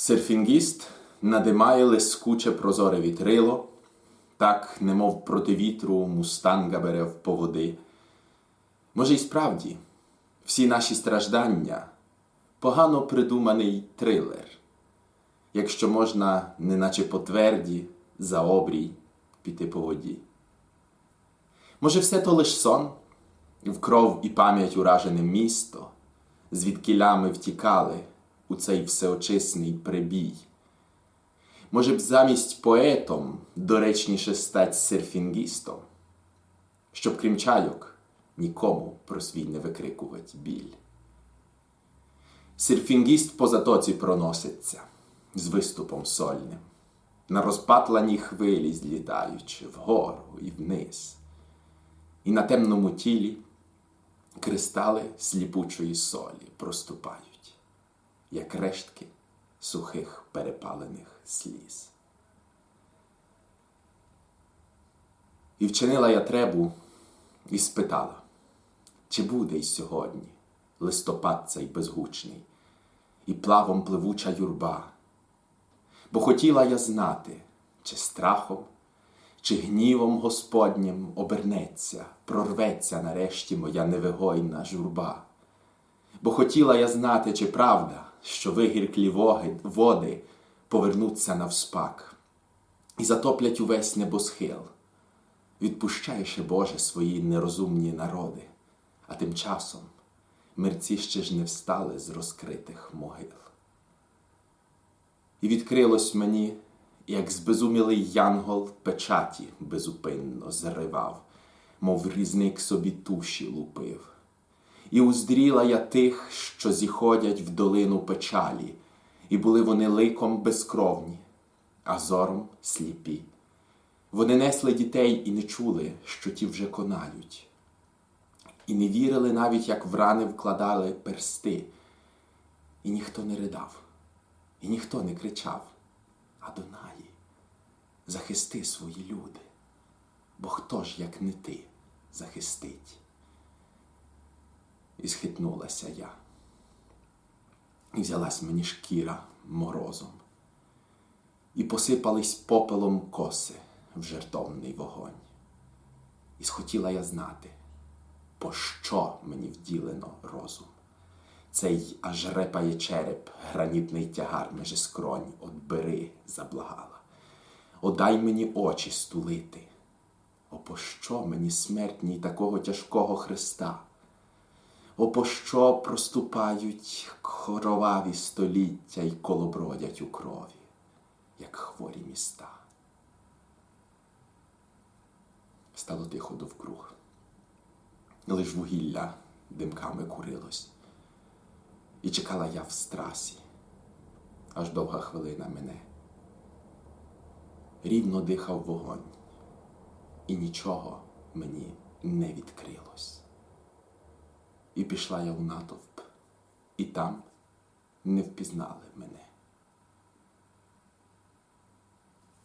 Серфінгіст надимає лискуче прозоре вітрило, так, немов проти вітру мустанга бере в поводи. Може, й справді, всі наші страждання погано придуманий трилер, якщо можна, неначе по тверді, за обрій піти по воді. Може, все то лиш сон, в кров і пам'ять уражене місто, звідкиля ми втікали у цей всеочисний прибій. Може б замість поетом доречніше стать серфінгістом, щоб крім чайок нікому про свій не викрикувать біль. Серфінгіст по затоці проноситься з виступом сольним, на розпатланій хвилі злітаючи вгору і вниз, і на темному тілі кристали сліпучої солі проступають, як рештки сухих перепалених сліз. І вчинила я требу і спитала, чи буде й сьогодні листопад цей безгучний, і плавом пливуча юрба, бо хотіла я знати, чи страхом, чи гнівом Господнім обернеться, прорветься нарешті моя невигойна журба. Бо хотіла я знати, чи правда, що вигірклі води повернуться навспак і затоплять увесь небосхил. Відпущай ще, Боже, свої нерозумні народи, а тим часом мерці ще ж не встали з розкритих могил. І відкрилось мені, як збезумілий янгол печаті безупинно зривав, мов різник собі туші лупив. І уздріла я тих, що зіходять в долину печалі, і були вони ликом безкровні, а зором сліпі. Вони несли дітей і не чули, що ті вже конають, і не вірили навіть, як в рани вкладали персти, і ніхто не ридав, і ніхто не кричав, Адонаї, захисти свої люди, бо хто ж, як не ти, захистить? І схитнулася я, і взялась мені шкіра морозом, і посипались попелом коси в жертовний вогонь. І схотіла я знати, пощо мені вділено розум. Цей аж репає череп, гранітний тягар межи скронь, от бери, заблагала. Одай мені очі стулити. О, пощо мені смертній такого тяжкого Христа? О, пощо проступають кроваві століття й колобродять у крові, як хворі міста. Стало тихо довкруг. Лиш вугілля димками курилось. І чекала я в страсі, аж довга хвилина мене. Рівно дихав вогонь, і нічого мені не відкрилось. І пішла я в натовп, і там не впізнали мене.